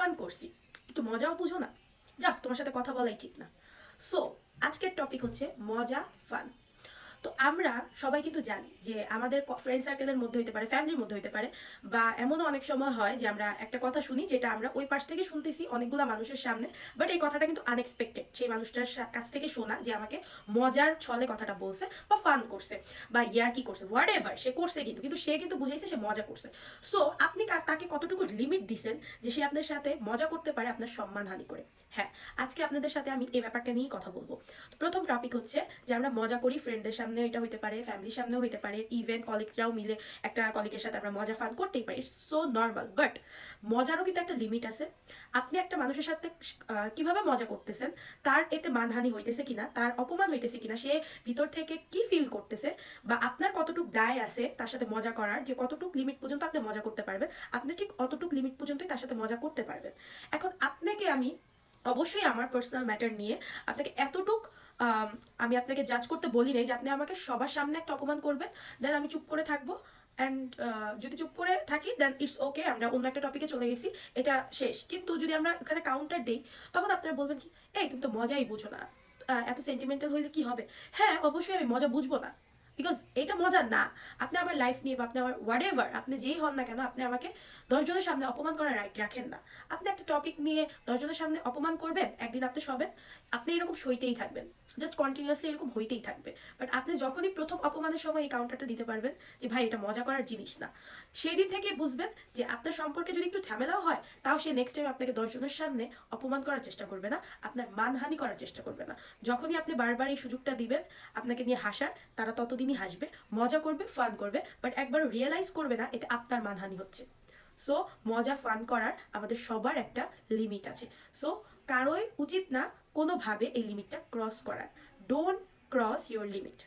Fun করছি। একটু মজাও বুঝো না। যা তোমার সাথে কথা বলাই ঠিক না। সো আজকের টপিক হচ্ছে মজা ফান। আমরা সবাই কিন্তু জানি যে আমাদের ফ্রেন্ড সার্কেলের মধ্যে হইতে পারে ফ্যামিলির মধ্যে হইতে পারে বা এমনও অনেক সময় হয় যে আমরা একটা কথা শুনি যেটা আমরা ওই পাশ থেকে শুনতেছি অনেকগুলো মানুষের সামনে বাট এই কথাটা কিন্তু আনএক্সপেক্টেড সেই মানুষটার কাছ থেকে শোনা যে আমাকে মজার ছলে কথাটা বলছে বা ফান করছে বা ইয়ার কি করছে হোয়াট এভার সে করছে কিন্তু কিন্তু সে কিন্তু বুঝাইছে সে মজা করছে। সো আপনি তাকে কতটুকু লিমিট দিছেন যে সে আপনার সাথে মজা করতে পারে, আপনার সম্মান সম্মানহানি করে? হ্যাঁ আজকে আপনাদের সাথে আমি এই ব্যাপারটা নিয়েই কথা বলব। প্রথম টপিক হচ্ছে যে আমরা মজা করি ফ্রেন্ডদের সামনে এটা হইতে পারে ফ্যামিলির সামনেও হইতে পারে ইভেন কলিগরাও মিলে একটা কলিগের সাথে আমরা মজা ফান করতেই পারি। ইটস সো নর্মাল বাট মজারও কিন্তু একটা লিমিট আছে। আপনি একটা মানুষের সাথে কীভাবে মজা করতেছেন, তার এতে মানহানি হইতেছে কিনা, তার অপমান হইতেছে কিনা, সে ভিতর থেকে কি ফিল করতেছে, বা আপনার কতটুক দায় আছে তার সাথে মজা করার, যে কতটুক লিমিট পর্যন্ত আপনি মজা করতে পারবেন, আপনি ঠিক অতটুক লিমিট পর্যন্তই তার সাথে মজা করতে পারবেন। এখন আপনাকে আমি অবশ্যই আমার পার্সোনাল ম্যাটার নিয়ে আপনাকে এতটুক, আমি আপনাকে জাজ করতে বলি নাই যে আপনি আমাকে সবার সামনে একটা অপমান করবেন দেন আমি চুপ করে থাকব অ্যান্ড যদি চুপ করে থাকি দেন ইটস ওকে আমরা অন্য একটা টপিকে চলে গেছি, এটা শেষ। কিন্তু যদি আমরা ওখানে কাউন্টার দিই, তখন আপনারা বলবেন কি, এই, তুমি তো মজাই বুঝো না। এত সেন্টিমেন্টাল হইলে কি হবে? হ্যাঁ অবশ্যই আমি মজা বুঝব না। বিকজ এটা মজা না। আপনি আমার লাইফ নিয়ে বা আপনি আমার হোয়াট এভার আপনি যেই হন না কেন, আপনি আমাকে দশজনের সামনে অপমান করার রাইট রাখেন না। আপনি একটা টপিক নিয়ে দশজনের সামনে অপমান করবেন, একদিন আপনি সবেন, আপনি এরকম সইতেই থাকবেন। জাস্ট কন্টিনিউয়াসলি এরকম হইতেই থাকবে। বাট আপনি যখনই প্রথম অপমানের সময় এই কাউন্টারটা দিতে পারবেন যে, ভাই, এটা মজা করার জিনিস না। সেই দিন থেকে বুঝবেন যে, আপনার সম্পর্কে যদি একটু ঝামেলাও হয়, তাও সে নেক্সট টাইম আপনাকে দশজনের সামনে অপমান করার চেষ্টা করবে না, আপনার মানহানি করার চেষ্টা করবে না। যখনই আপনি বারবার এই সুযোগটা দিবেন, আপনাকে নিয়ে হাসার, তারা ততদিনই হাসবে, মজা করবে ফান করবে বাট একবার রিয়েলাইজ করবে না, এটা আপনার মানহানি হচ্ছে। সো মজা ফান করার আমাদের সবার একটা লিমিট আছে। সো কারোই উচিত না কোনোভাবে এই লিমিটটা ক্রস করার। Don't cross your limit